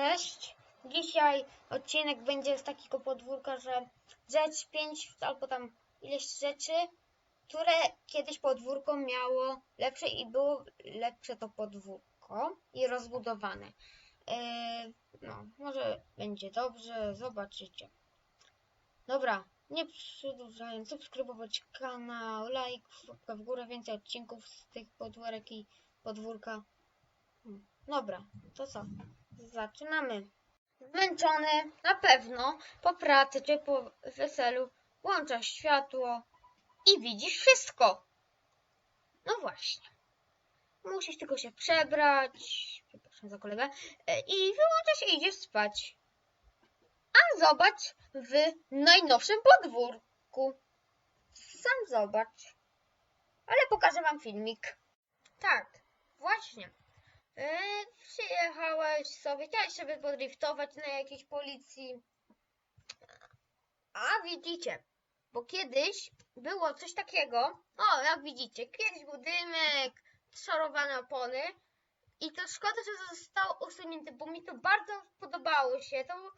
Cześć. Dzisiaj odcinek będzie z takiego podwórka, że rzecz 5 albo tam ileś rzeczy, które kiedyś podwórko miało lepsze i było lepsze to podwórko i rozbudowane. Yy, no, może będzie dobrze, zobaczycie. Dobra, nie przedłużając, subskrybować kanał, like, w górę, więcej odcinków z tych podwórek i podwórka. Hmm, Dobra, to co? Zaczynamy. Zmęczony, na pewno, po pracy czy po weselu, włączasz światło i widzisz wszystko. No właśnie. Musisz tylko się przebrać, przepraszam za kolegę, e, i wyłączasz i idziesz spać. A zobacz w najnowszym podwórku. Sam zobacz. Ale pokażę wam filmik. Tak, właśnie. Yy, przyjechałeś sobie, chciałeś sobie podriftować na jakiejś policji. A widzicie, bo kiedyś było coś takiego, o jak widzicie, kiedyś był dymek, szorowane opony. I to szkoda, że zostało usunięte, bo mi to bardzo podobało się, to było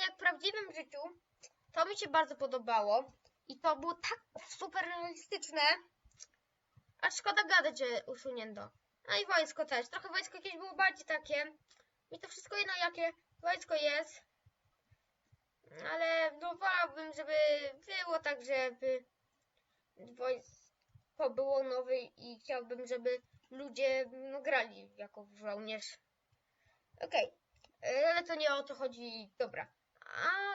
jak w prawdziwym życiu, to mi się bardzo podobało. I to było tak super realistyczne, a szkoda gadać, że usunięto. No i wojsko też. Trochę wojsko jakieś było bardziej takie. Mi to wszystko jedno jakie wojsko jest. Ale no wolałbym, żeby było tak, żeby wojsko było nowe i chciałbym, żeby ludzie no, grali jako żołnierz. Okej. Okay. Ale to nie o to chodzi. Dobra. A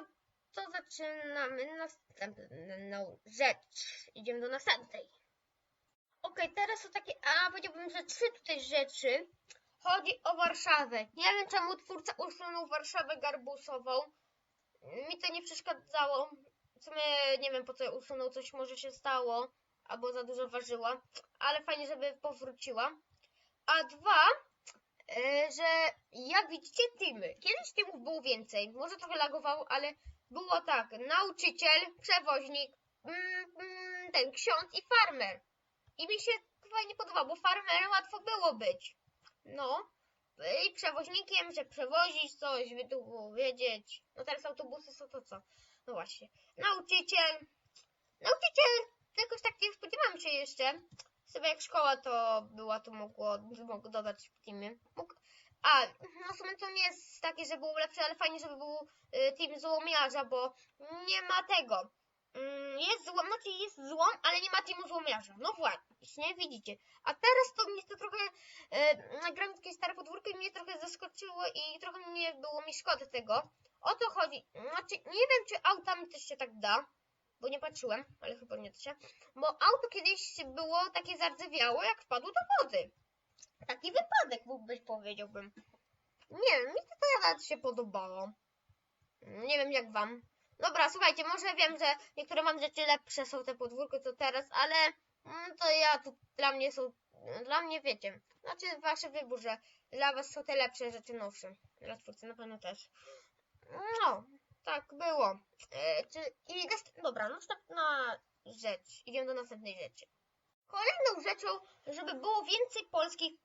to zaczynamy następną rzecz. Idziemy do następnej. Okej, teraz są takie, a powiedziałbym, że trzy tutaj rzeczy. Chodzi o Warszawę. Nie wiem, czemu twórca usunął Warszawę garbusową. Mi to nie przeszkadzało. W sumie nie wiem, po co usunął, coś może się stało, albo za dużo ważyła, ale fajnie, żeby powróciła. A dwa, e, że jak widzicie teamy. Kiedyś teamów było więcej, może trochę lagowało, ale było tak, nauczyciel, przewoźnik, mm, mm, ten ksiądz i farmer. I mi się fajnie podobało, bo farmerem łatwo było być. No. I przewoźnikiem, że przewozić coś, by tu było wiedzieć. No teraz autobusy są to co? No właśnie. Nauczyciel. Nauczyciel jakoś tak nie spodziewałam się jeszcze. Sobie jak szkoła to była, to mogło, mogło dodać w teamie. A, no w sumie to nie jest takie, że było lepsze, ale fajnie, żeby był y, team złomiarza, bo nie ma tego. Mm, jest złom, znaczy jest złom, ale nie ma teamu złomiarza. No właśnie, widzicie. A teraz to mnie to trochę, e, nagrałem takie stare podwórko i mnie trochę zaskoczyło i trochę nie było mi szkoda tego. O to chodzi. Znaczy, nie wiem, czy autami też się tak da, bo nie patrzyłem, ale chyba nie da się. Bo auto kiedyś było takie zardzewiałe, jak wpadło do wody. Taki wypadek mógłbyś, powiedziałbym. Nie wiem, mi to nawet się podobało. Nie wiem, jak wam. Dobra, słuchajcie, może wiem, że niektóre mam rzeczy lepsze są te podwórko co teraz, ale mm, to ja tu dla mnie są, dla mnie wiecie, znaczy wasze wybór, że dla was są te lepsze rzeczy nowsze. Dla twórcy na pewno też. No, tak było. E, czy, i dobra, następna rzecz. Idziemy do następnej rzeczy. Kolejną rzeczą, żeby było więcej polskich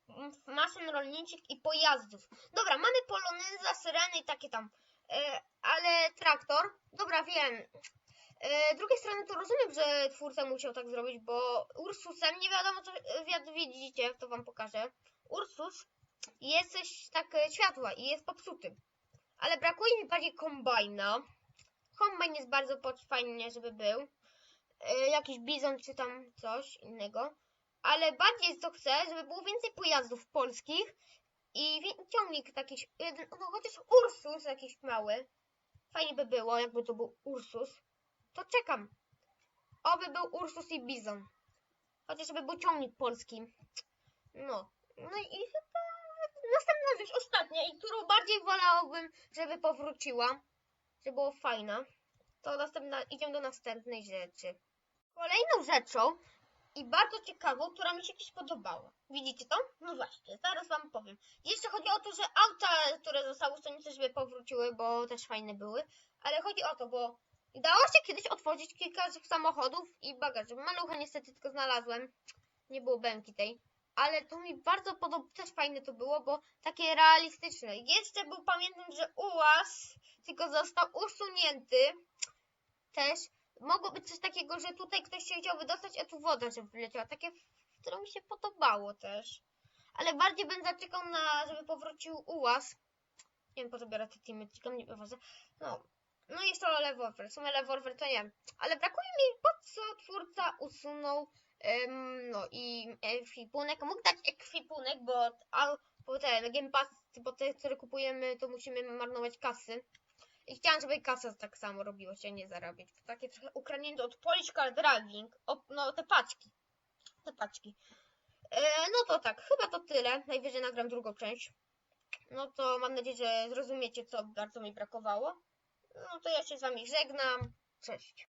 maszyn rolniczych i pojazdów. Dobra, mamy poloneza, syreny i takie tam. E, ale traktor, dobra, wiem. E, z drugiej strony to rozumiem, że twórca musiał tak zrobić, bo Ursusem nie wiadomo co widzicie, to wam pokażę. Ursus jest coś tak e, światła i jest popsuty. Ale brakuje mi bardziej kombajna. Kombajn jest bardzo fajnie, żeby był. E, jakiś bizon czy tam coś innego. Ale bardziej to chcę, żeby było więcej pojazdów polskich i ciągnik taki, jeden, no chociaż Ursus jakiś mały. Fajnie by było, jakby to był Ursus. To czekam. Oby był Ursus i Bizon. Chociaż by był ciągnik polski. No. No i chyba następna rzecz, ostatnia, i którą bardziej wolałabym, żeby powróciła. Żeby było fajna. To następna, idziemy do następnej rzeczy. Kolejną rzeczą i bardzo ciekawą, która mi się kiedyś podobała. Widzicie to? No właśnie, zaraz wam powiem. Jeszcze chodzi o to, że auta, które zostały usunięte, żeby powróciły, bo też fajne były. Ale chodzi o to, bo dało się kiedyś otworzyć kilka samochodów i bagaży. Malucha niestety tylko znalazłem. Nie było bęki tej. ale to mi bardzo podoba, też fajne to było, bo takie realistyczne. Jeszcze był, pamiętam, że ułaz tylko został usunięty też. Mogło być coś takiego, że tutaj ktoś się chciał wydostać, a tu woda, żeby wyleciała. Takie, które mi się podobało też. Ale bardziej bym zaczekał na, żeby powrócił ułaz. Nie wiem, po co biorę te teamy, tylko wywodzę. No, no i jeszcze Leworwer. W sumie Leworwer to nie wiem. Ale brakuje mi, po co twórca usunął Ym, no i ekwipunek. Mógł dać ekwipunek, bo, a, bo ten Game Pass, bo te, które kupujemy, to musimy marnować kasy. I chciałam, żeby kasa tak samo robiła się, nie zarabiać. To takie trochę ukradnięte od Polish Card Dragging. O, no te paczki. Te paczki. E, no to tak, chyba to tyle. Najwyżej nagram drugą część. No to mam nadzieję, że zrozumiecie, co bardzo mi brakowało. No to ja się z wami żegnam. Cześć.